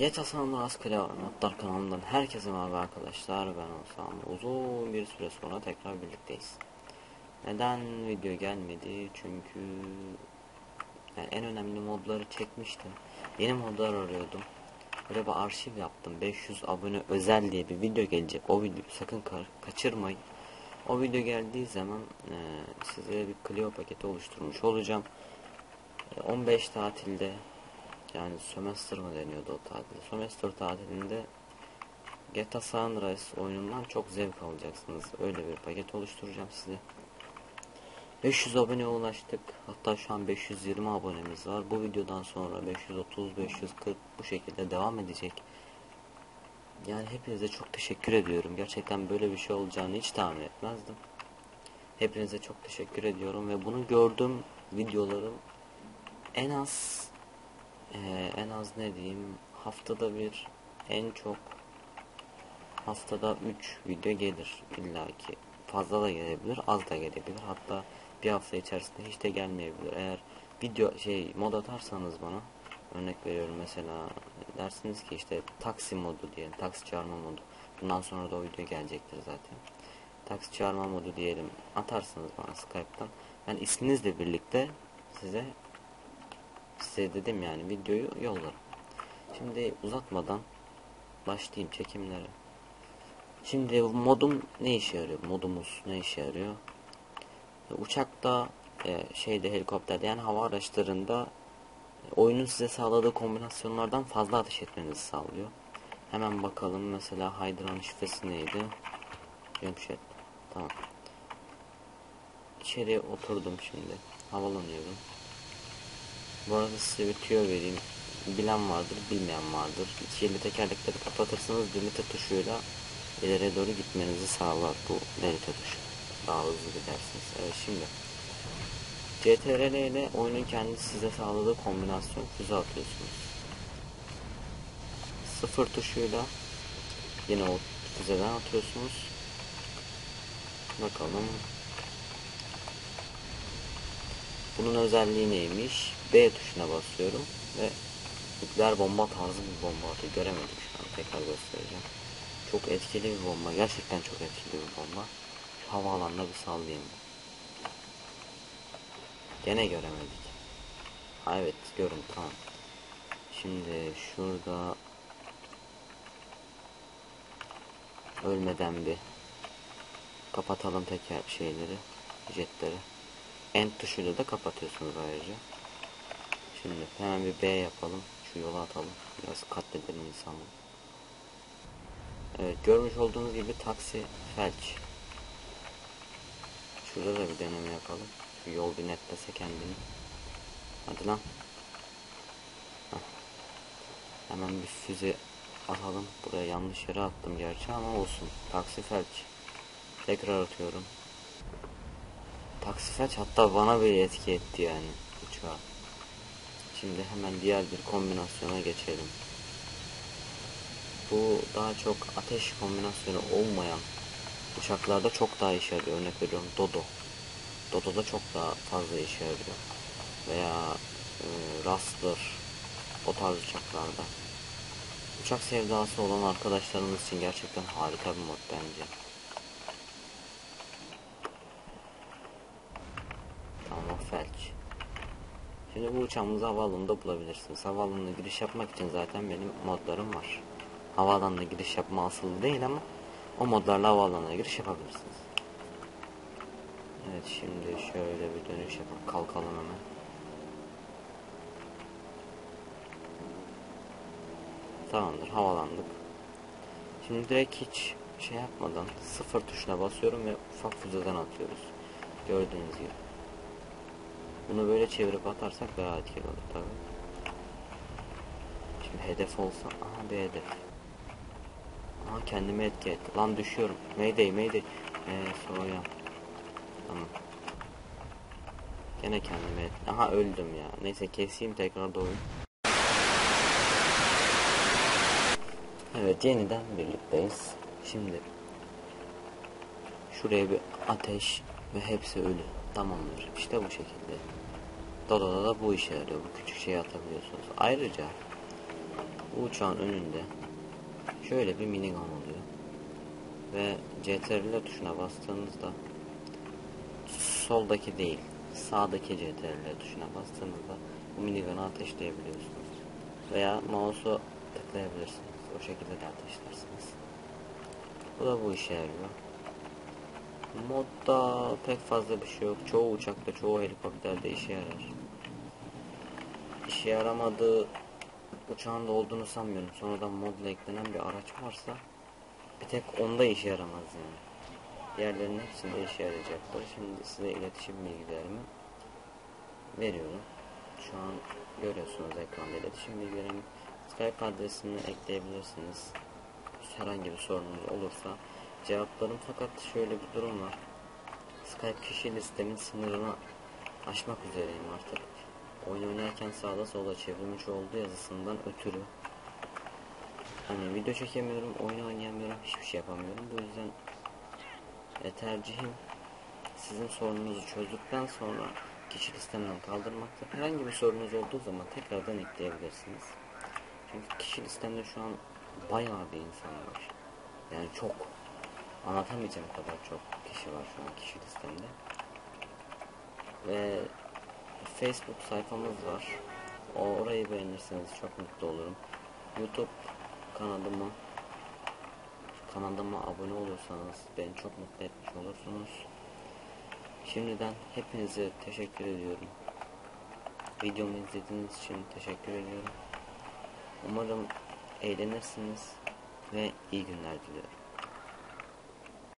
GTA San Andreas Clear Modlar kanalından herkese merhaba arkadaşlar. Ben Osam uzun bir süre sonra tekrar birlikteyiz. Neden video gelmedi? Çünkü yani en önemli modları çekmiştim. Yeni modlar arıyordum. Böyle bir arşiv yaptım. 500 abone özel diye bir video gelecek. O videoyu sakın ka kaçırmayın. O video geldiği zaman e, size bir Clio paketi oluşturmuş olacağım. E, 15 tatilde yani sömestr mı deniyordu o tatilde. Sömestr tatilinde GTA San oyunundan çok zevk alacaksınız. Öyle bir paket oluşturacağım size. 500 abone ulaştık. Hatta şu an 520 abonemiz var. Bu videodan sonra 530, 540 bu şekilde devam edecek. Yani hepinize çok teşekkür ediyorum. Gerçekten böyle bir şey olacağını hiç tahmin etmezdim. Hepinize çok teşekkür ediyorum ve bunu gördüm videolarım en az ee, en az ne diyeyim haftada bir en çok haftada 3 video gelir. İllaki fazla da gelebilir az da gelebilir. Hatta bir hafta içerisinde hiç de gelmeyebilir. Eğer video şey mod atarsanız bana örnek veriyorum mesela dersiniz ki işte taksi modu diyelim taksi çağırma modu. Bundan sonra da o video gelecektir zaten. Taksi çağırma modu diyelim atarsınız bana skype'tan. Ben isminizle birlikte size size dedim yani videoyu yollarım. Şimdi uzatmadan başlayayım çekimlere. Şimdi modum ne işe yarıyor? Modumuz ne işe yarıyor? Uçakta, e, şeyde helikopterde yani hava araçlarında e, oyunun size sağladığı kombinasyonlardan fazla ateş etmenizi sağlıyor. Hemen bakalım mesela Hydra'nın şifresi neydi? Cemşet. Tamam. İçeriye oturdum şimdi. Havalanıyorum. Bu arada size bir tüyo vereyim. Bilen vardır, bilmeyen vardır. İçeri tekerlekleri kapatırsanız delete tuşuyla ileriye doğru gitmenizi sağlar bu delete tuşu. Daha hızlı gidersiniz. Evet şimdi. CTRL ile oyunun kendisi size sağladığı kombinasyon füze atıyorsunuz. Sıfır tuşuyla yine o füzeden atıyorsunuz. Bakalım bunun özelliği neymiş? B tuşuna basıyorum ve nükleer bomba tarzı bir bomba atıyor. Göremedik şu an. Tekrar göstereceğim. Çok etkili bir bomba. Gerçekten çok etkili bir bomba. Şu havaalanına bir sallayayım. Gene göremedik. Ha evet görün tamam. Şimdi şurada ölmeden bir kapatalım teker şeyleri, jetleri. End tuşuyla da kapatıyorsunuz ayrıca. Şimdi hemen bir B yapalım. Şu yola atalım. Biraz katledelim insanı. Evet görmüş olduğunuz gibi taksi felç. Şurada da bir deneme yapalım. Şu yol bir netlese kendini. Hadi lan. Heh. Hemen bir füze atalım. Buraya yanlış yere attım gerçi ama olsun. Taksi felç. Tekrar atıyorum. Taksifelç hatta bana bir etki etti yani uçağa. Şimdi hemen diğer bir kombinasyona geçelim. Bu daha çok ateş kombinasyonu olmayan uçaklarda çok daha işe yarıyor. Örnek veriyorum Dodo. Dodo'da çok daha fazla işe yarıyor. Veya e, Rustler o tarz uçaklarda. Uçak sevdası olan arkadaşlarımız için gerçekten harika bir mod bence. felç. Şimdi bu uçağımızı havaalanında bulabilirsiniz. Havaalanına giriş yapmak için zaten benim modlarım var. Havaalanına giriş yapma asılı değil ama o modlarla havaalanına giriş yapabilirsiniz. Evet şimdi şöyle bir dönüş yapalım. Kalkalım hemen. Tamamdır havalandık. Şimdi direkt hiç şey yapmadan sıfır tuşuna basıyorum ve ufak füzeden atıyoruz. Gördüğünüz gibi. Bunu böyle çevirip atarsak daha etkili olur tabi. Şimdi hedef olsa aha bir hedef. Aha kendime etki etti. Lan düşüyorum. Mayday mayday. Eee soğuyan. Tamam. Gene kendime et. Aha öldüm ya. Neyse keseyim tekrar doğayım. Evet yeniden birlikteyiz. Şimdi şuraya bir ateş ve hepsi ölü. Tamamdır. İşte bu şekilde. Doda'da da bu işe yarıyor. Bu küçük şeyi atabiliyorsunuz. Ayrıca Bu uçağın önünde şöyle bir minigun oluyor. Ve CTRL tuşuna bastığınızda soldaki değil sağdaki CTRL tuşuna bastığınızda bu minigunu ateşleyebiliyorsunuz. Veya mouse'u tıklayabilirsiniz. O şekilde de ateşlersiniz. Bu da bu işe yarıyor. Modda pek fazla bir şey yok. Çoğu uçakta, çoğu helikopterde işe yarar. İşe yaramadığı uçağın da olduğunu sanmıyorum. Sonradan modla eklenen bir araç varsa bir tek onda işe yaramaz yani. Diğerlerinin hepsinde işe yarayacaktır. Şimdi size iletişim bilgilerimi veriyorum. Şu an görüyorsunuz ekranda iletişim bilgilerimi. Skype adresini ekleyebilirsiniz. Herhangi bir sorunuz olursa cevaplarım fakat şöyle bir durum var. Skype kişi listemin sınırını aşmak üzereyim artık. Oyun oynarken sağda solda çevrimiçi olduğu yazısından ötürü hani video çekemiyorum, oyun oynayamıyorum, hiçbir şey yapamıyorum. Bu yüzden e, tercihim sizin sorununuzu çözdükten sonra kişi listemden kaldırmaktır. Herhangi bir sorunuz olduğu zaman tekrardan ekleyebilirsiniz. Çünkü kişi listemde şu an bayağı bir insan var. Yani çok anlatamayacağım kadar çok kişi var şu an kişi listemde. Ve Facebook sayfamız var. Orayı beğenirseniz çok mutlu olurum. YouTube kanalıma kanalıma abone olursanız beni çok mutlu etmiş olursunuz. Şimdiden hepinize teşekkür ediyorum. Videomu izlediğiniz için teşekkür ediyorum. Umarım eğlenirsiniz ve iyi günler diliyorum.